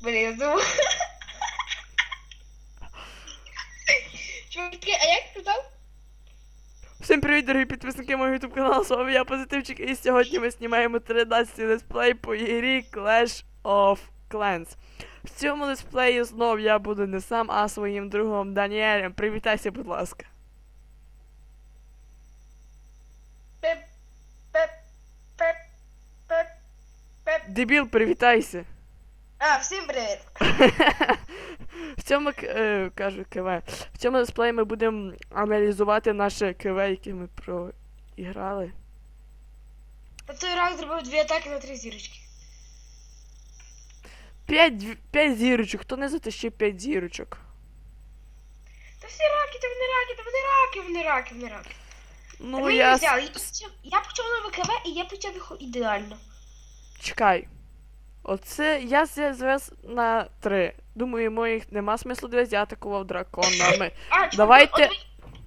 Блін, я думаю. Чуваки, а як там? Всім привіт, дорогі підписники мого YouTube каналу, з вами я Позитивчик, і сьогодні ми знімаємо 13-й летсплей по ігрі Clash of Clans. В цьому летсплеї знов я буду не сам, а своїм другом Даніелем. Привітайся, будь ласка. Дебіл, привітайся. А, всім привіт. В цьому е, кажу КВ. В цьому летсплеї ми будемо аналізувати наше КВ, яке ми проіграли. Та той раз зробив дві атаки на три зірочки. П'ять, п'ять зірочок, хто не затащив п'ять зірочок? Та всі раки, та вони раки, та вони раки, вони раки, вони раки. Ну, Ми я. с- взяли. Я почав, я почав на ВКВ і я почав їх ідеально. Чекай. Оце я з- звез на три. Думаю, моїх нема смислу дивитися, я атакував драконами. А, Давайте- От,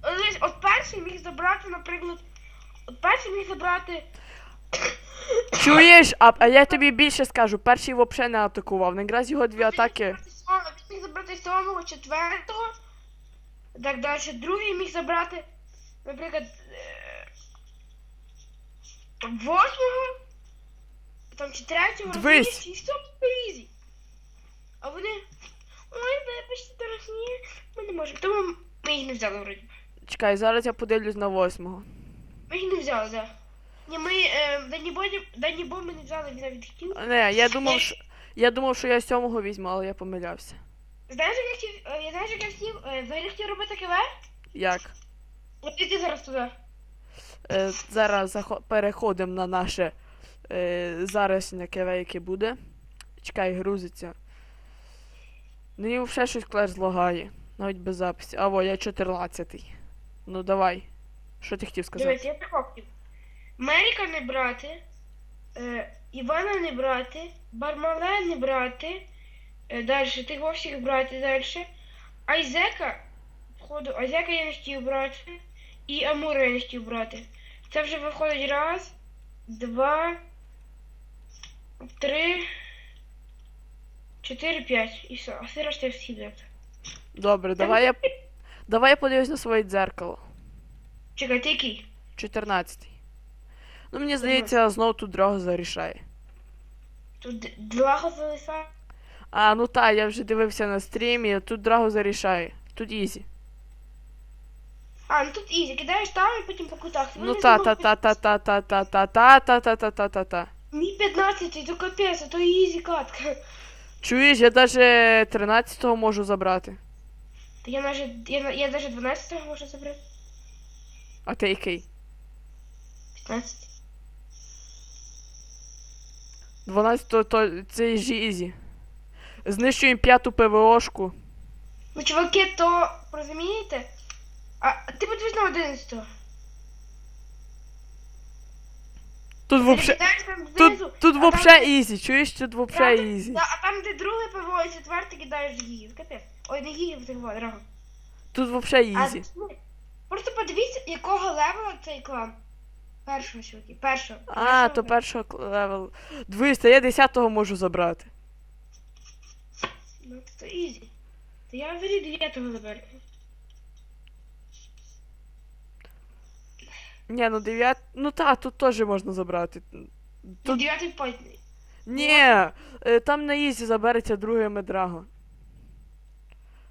от, от перший міг забрати, наприклад. От перший міг забрати. Чуєш? А, а я тобі більше скажу, перший взагалі не атакував. Якраз його дві атаки. Він міг забрати сьомого, четвертого. Так далі. Другий міг забрати, наприклад, е, восьмого. Там чи третього, Дивись. і все по ізі. А вони. Ой, вибачте, дорогі, ми не можемо. Тому ми їх не взяли вроді. Чекай, зараз я подивлюсь на восьмого. Ми їх не взяли, так. Ні, ми е, Дані Дані Бо ми не взяли, він навіть хотів. Не, я думав, що. Я думав, що я сьомого візьму, але я помилявся. Знаєш, як я хотів, е, я знаєш, як я хотів, е, взагалі хотів робити КВ? Як? От іди зараз туди. Е, зараз захо- переходимо на наше е, зараз на яке буде. Чекай, грузиться. Мені взагалі щось клеш злагає. Навіть без записі. А я 14-й. Ну давай. Що ти хотів сказати? Дивись, я так хотів. Меріка не брати, е, Івана не брати, Бармале не брати, е, далі тих всіх брати далі. Айзека, походу, Айзека я не хотів брати, і Амура я не хотів брати. Це вже виходить раз, два, три, чотири, п'ять. І все. А все решта всі брати. Добре, давай я. Давай я подивлюсь на своє дзеркало. Чекай, ти який? 14-й. Ну мені здається, знов тут дорога зарішає. Тут д- Длаго залисає. А, ну та, я вже дивився на стрімі, тут дорогу зарішає. Тут ізі. А, ну тут ізі, кидаєш там і потім по кутах. Ну та та та та та та та та та та та та та та та Мій 15, то капець, а то ізі катка. Чуєш, я даже 13-го можу забрати. Та я навіть, я, я навіть 12 можу забрати. А ти який? 15. 12-го то це ж ізі. Знищуємо п'яту ПВОшку. Ну, чуваки, то, розумієте? А ти подивись на 11. Тут вообще. Кидаєш там знизу, Тут, тут а вообще там- ізі, чуєш, тут вообще Правда? ізі. Да, а там, де друге ПВО і четверте кидаєш гігів. Капець. Ой, не гігів, вот, дорого. Тут вообще А, ізі. ну, просто подивіться, якого левела цей клан. Першого, чуваки, першого. А, Першого то першого кл- левел. Дивись, та я 10-го можу забрати. Ну, то ізі. То я взагалі 9 заберу. Ні, ну 9. Ну та, тут теж можна забрати. Тут Тут... 9 поздний. Ні, е, там на ізі забереться друге медраго.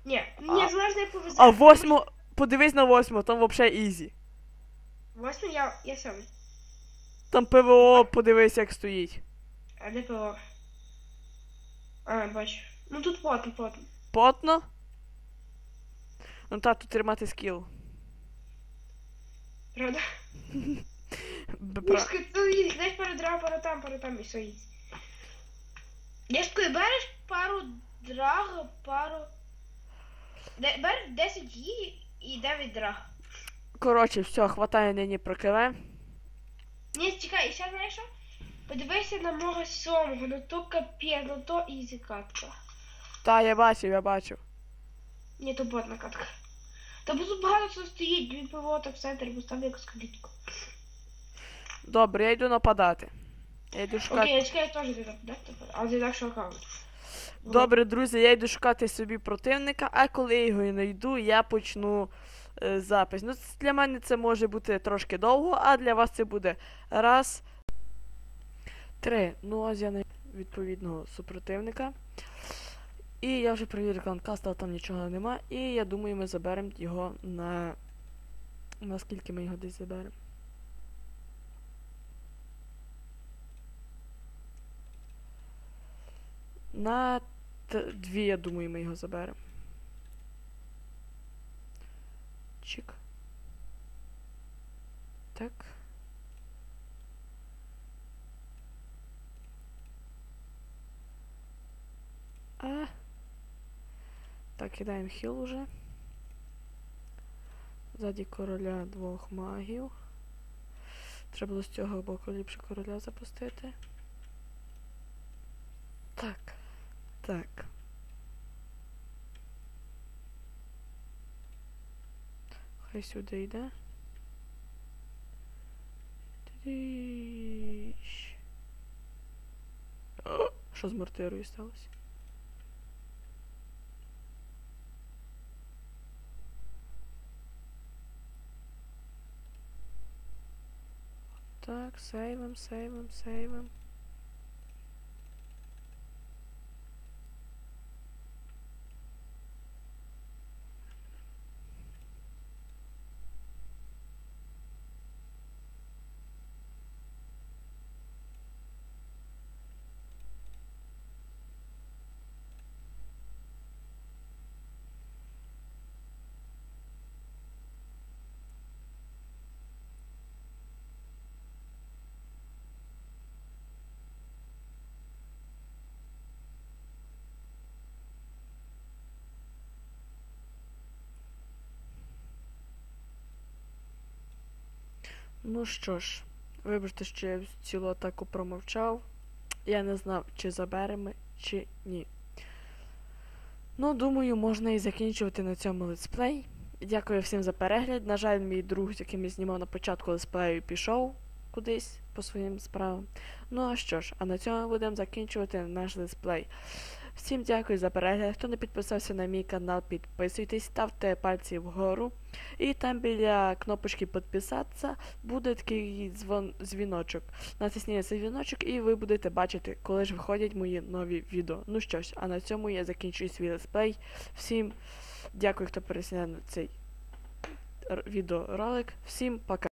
Ні, А- мені залежно як повезе. А восьмо. Подивись на восьмо, там вообще ізі. Восьмий я, я сам. Там ПВО, подивись, як стоїть. А де ПВО? А, бачу. Ну тут плотно, плотно. Потно? Ну та, тут тримати скіл. Правда? Б- Ну, бра- скажи, пару драг, пару там, пару там і все їсть. Якщо береш пару драг, пару... Де, береш 10 гігів і 9 драг. Коротше, все, хватає нині про КВ. Ні, чекай, і ще знаєш що? Подивися на мого сьомого, ну то капець, ну то ізі катка. Та, я бачив, я бачив. Ні, то ботна катка. Та бо багато стоїть, дві пивота в центрі, поставлю якусь калітку. Добре, я йду нападати. Я йду шукати. Окей, я чекаю теж ти так, да? А ти так що аккаунт. Добре, друзі, я йду шукати собі противника, а коли я його знайду, я почну е, запис. Ну, для мене це може бути трошки довго, а для вас це буде раз. Три. Ну, ось я знайду відповідного супротивника. І я вже перевірив кланкаст, але там нічого нема. І я думаю, ми заберемо його на. Наскільки ми його десь заберемо? На дві, я думаю, ми його заберемо. Чик. Так. А. Так, кидаємо хіл уже. Ззаді короля двох магів. Треба було з цього боку ліпше короля запустити. Так. Так. Хай сюди йде. Що з мортирою сталося? Так, сейвим, сейвим, сейвим. Ну що ж, вибачте, що я цілу атаку промовчав. Я не знав, чи заберемо, чи ні. Ну, думаю, можна і закінчувати на цьому летсплей. Дякую всім за перегляд. На жаль, мій друг, з яким я знімав на початку летсплею, пішов кудись по своїм справам. Ну а що ж, а на цьому будемо закінчувати наш летсплей. Всім дякую за перегляд. Хто не підписався на мій канал, підписуйтесь, ставте пальці вгору. І там біля кнопочки підписатися буде такий дзвон, дзвіночок. Натисніть цей дзвіночок і ви будете бачити, коли ж виходять мої нові відео. Ну що ж, а на цьому я закінчую свій летсплей. Всім дякую, хто пересняв цей відеоролик. Всім пока.